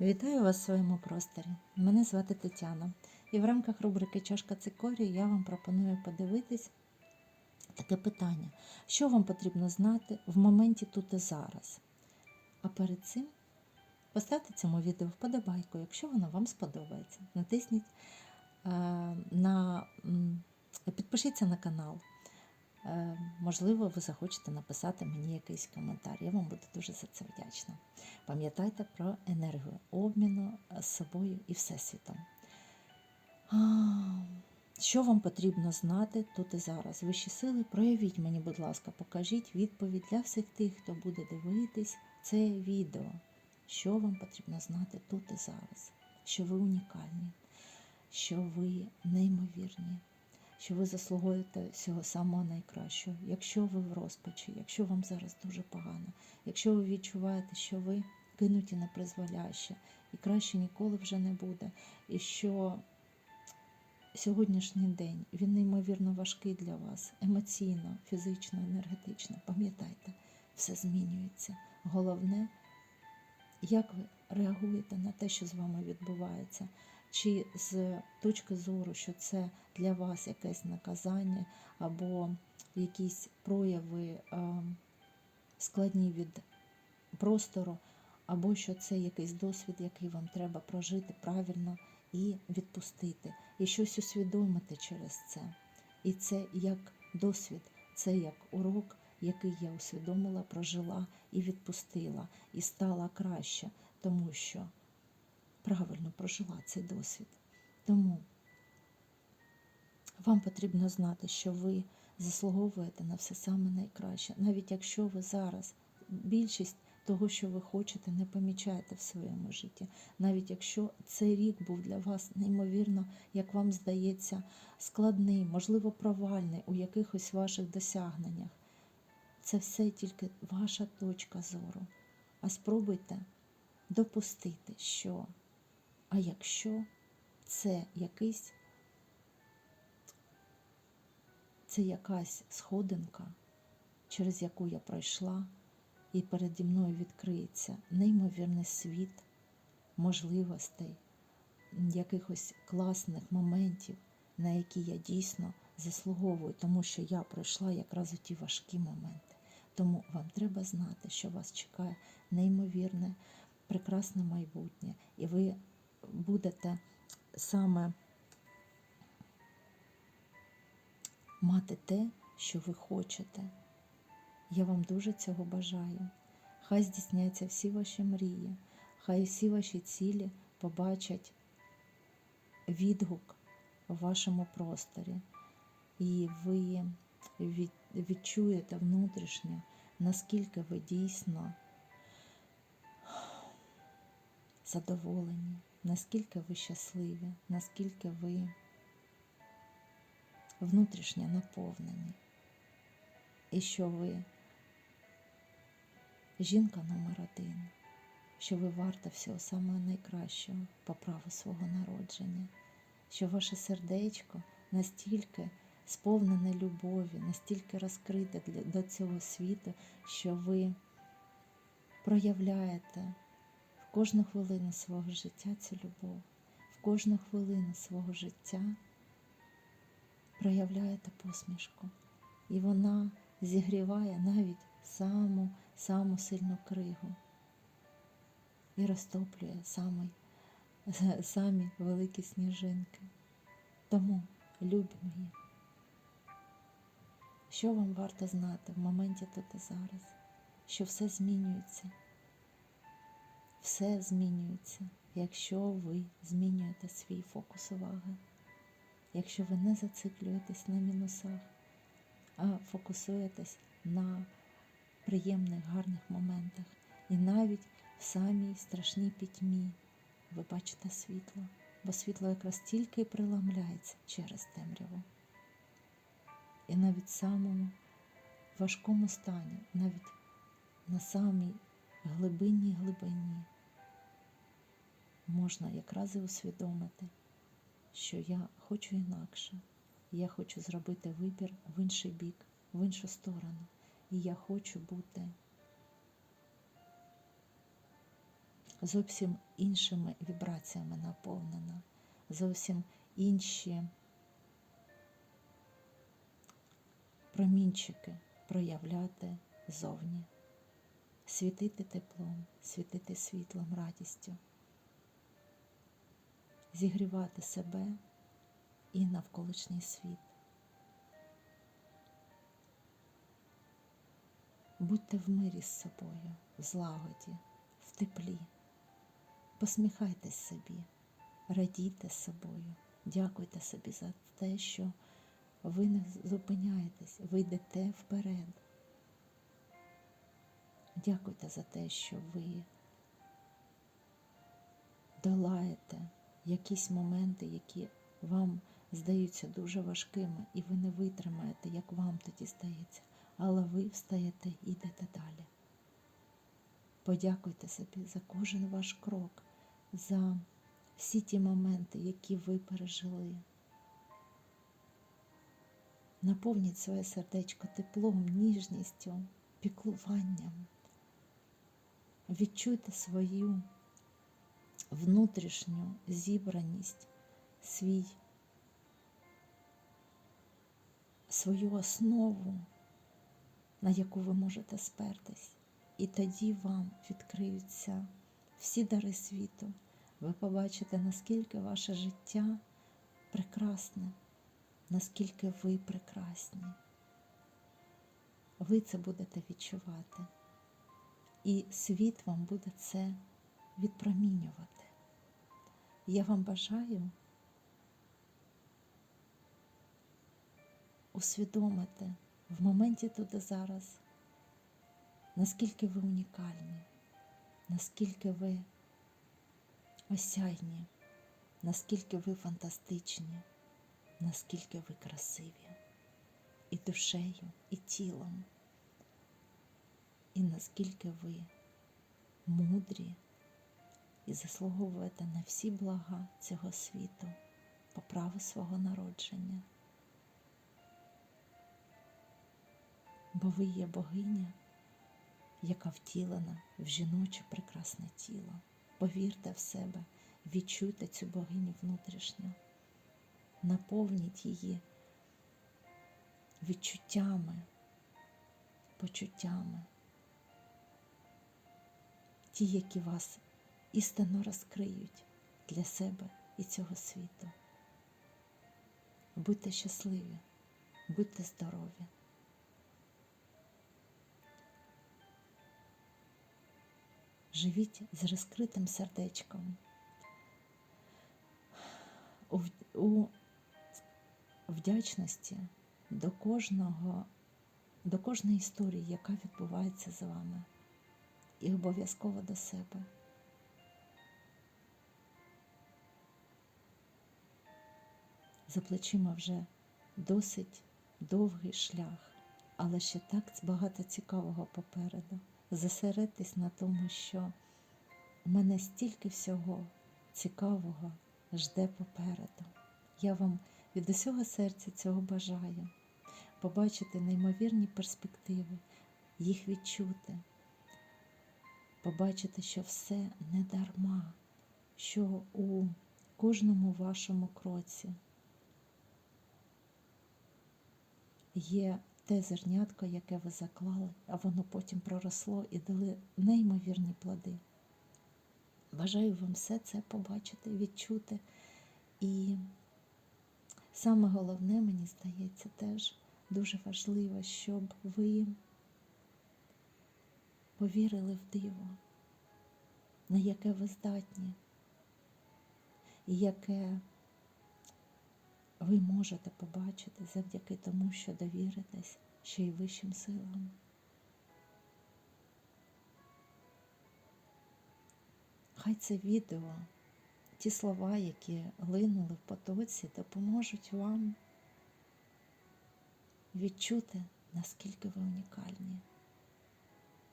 Вітаю вас в своєму просторі. Мене звати Тетяна. І в рамках рубрики Чашка цикорію я вам пропоную подивитись таке питання: що вам потрібно знати в моменті тут і зараз? А перед цим поставте цьому відео вподобайку, якщо воно вам сподобається. Натисніть е, на підпишіться на канал. Е, Можливо, ви захочете написати мені якийсь коментар. Я вам буду дуже за це вдячна. Пам'ятайте про енергію обміну з собою і Всесвітом. Що вам потрібно знати тут і зараз? Вищі сили, проявіть мені, будь ласка, покажіть відповідь для всіх тих, хто буде дивитись це відео. Що вам потрібно знати тут і зараз? Що ви унікальні, що ви неймовірні, що ви заслуговуєте всього самого найкращого. Якщо ви в розпачі, якщо вам зараз дуже погано, якщо ви відчуваєте, що ви кинуті на призволяще, і краще ніколи вже не буде, і що сьогоднішній день він неймовірно важкий для вас, емоційно, фізично, енергетично. Пам'ятайте, все змінюється. Головне, як ви реагуєте на те, що з вами відбувається, чи з точки зору, що це для вас якесь наказання або якісь прояви складні від простору, або що це якийсь досвід, який вам треба прожити правильно і відпустити, і щось усвідомити через це. І це як досвід, це як урок, який я усвідомила, прожила і відпустила, і стала краще, тому що правильно прожила цей досвід. Тому вам потрібно знати, що ви заслуговуєте на все саме найкраще, навіть якщо ви зараз більшість того, що ви хочете, не помічаєте в своєму житті, навіть якщо цей рік був для вас неймовірно, як вам здається, складний, можливо, провальний у якихось ваших досягненнях. Це все тільки ваша точка зору. А спробуйте допустити, що, а якщо це якийсь, це якась сходинка, через яку я пройшла, і переді мною відкриється неймовірний світ можливостей, якихось класних моментів, на які я дійсно заслуговую, тому що я пройшла якраз у ті важкі моменти. Тому вам треба знати, що вас чекає неймовірне, прекрасне майбутнє, і ви будете саме мати те, що ви хочете. Я вам дуже цього бажаю. Хай здійсняться всі ваші мрії, хай всі ваші цілі побачать відгук у вашому просторі, і ви відчуєте внутрішньо, наскільки ви дійсно задоволені, наскільки ви щасливі, наскільки ви внутрішньо наповнені, і що ви жінка номер один, що ви варта всього самого найкращого по праву свого народження, що ваше сердечко настільки сповнене любові, настільки розкрите до цього світу, що ви проявляєте кожну хвилину свого життя цю любов, в кожну хвилину свого життя проявляєте посмішку. І вона зігріває навіть саму саму сильну кригу і розтоплює самий, самі великі сніжинки. Тому, любі мої, що вам варто знати в моменті тут і зараз, що все змінюється, все змінюється, якщо ви змінюєте свій фокус уваги, якщо ви не зациклюєтесь на мінусах, а фокусуєтесь на приємних, гарних моментах. І навіть в самій страшній пітьмі ви бачите світло, бо світло якраз тільки і приламляється через темряву. І навіть в самому важкому стані, навіть на самій глибинній глибині можна якраз і усвідомити, що я хочу інакше, я хочу зробити вибір в інший бік, в іншу сторону. І я хочу бути зовсім іншими вібраціями наповнена, зовсім інші промінчики проявляти зовні, світити теплом, світити світлом, радістю, зігрівати себе і навколишній світ. Будьте в мирі з собою, в злагоді, в теплі. Посміхайтесь собі, радійте собою, дякуйте собі за те, що ви не зупиняєтесь, ви йдете вперед. Дякуйте за те, що ви долаєте якісь моменти, які вам здаються дуже важкими, і ви не витримаєте, як вам тоді здається, але ви встаєте і йдете далі. Подякуйте собі за кожен ваш крок, за всі ті моменти, які ви пережили. Наповніть своє сердечко теплом, ніжністю, піклуванням. Відчуйте свою внутрішню зібраність, свій, свою основу, на яку ви можете спертись. І тоді вам відкриються всі дари світу. Ви побачите, наскільки ваше життя прекрасне, наскільки ви прекрасні. Ви це будете відчувати. І світ вам буде це відпромінювати. Я вам бажаю усвідомити в моменті тут і зараз, наскільки ви унікальні, наскільки ви осяйні, наскільки ви фантастичні, наскільки ви красиві і душею, і тілом, і наскільки ви мудрі і заслуговуєте на всі блага цього світу по праву свого народження. Бо ви є богиня, яка втілена в жіноче прекрасне тіло. Повірте в себе, відчуйте цю богиню внутрішньо, наповніть її відчуттями, почуттями, ті, які вас істинно розкриють для себе і цього світу. Будьте щасливі, будьте здорові. Живіть з розкритим сердечком. У вдячності до кожного, до кожної історії, яка відбувається з вами, і обов'язково до себе. За плечима вже досить довгий шлях, але ще так багато цікавого попереду. Зосередьтесь на тому, що у мене стільки всього цікавого жде попереду. Я вам від усього серця цього бажаю побачити неймовірні перспективи, їх відчути, побачити, що все не дарма, що у кожному вашому кроці є те зернятко, яке ви заклали, а воно потім проросло і дали неймовірні плоди. Бажаю вам все це побачити, відчути. І саме головне, мені здається, теж дуже важливо, щоб ви повірили в диво, на яке ви здатні, яке ви можете побачити завдяки тому, що довіритесь ще й вищим силам. Хай це відео, ті слова, які линули в потоці, допоможуть вам відчути, наскільки ви унікальні,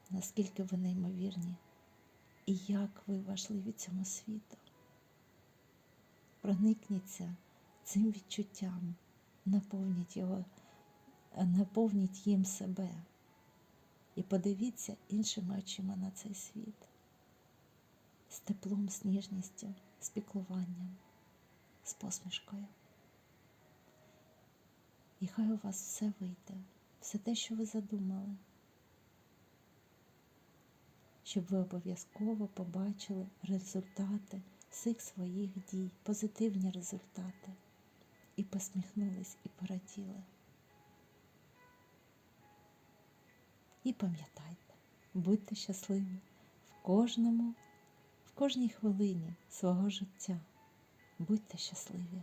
наскільки ви неймовірні і як ви важливі цьому світу. Проникніться цим відчуттям, наповніть його, наповніть їм себе і подивіться іншими очима на цей світ. з теплом, з ніжністю, з піклуванням, з посмішкою. І хай у вас все вийде, все те, що ви задумали, щоб ви обов'язково побачили результати всіх своїх дій, позитивні результати, і посміхнулись, і пораділи. І пам'ятайте, будьте щасливі в кожному, в кожній хвилині свого життя. Будьте щасливі.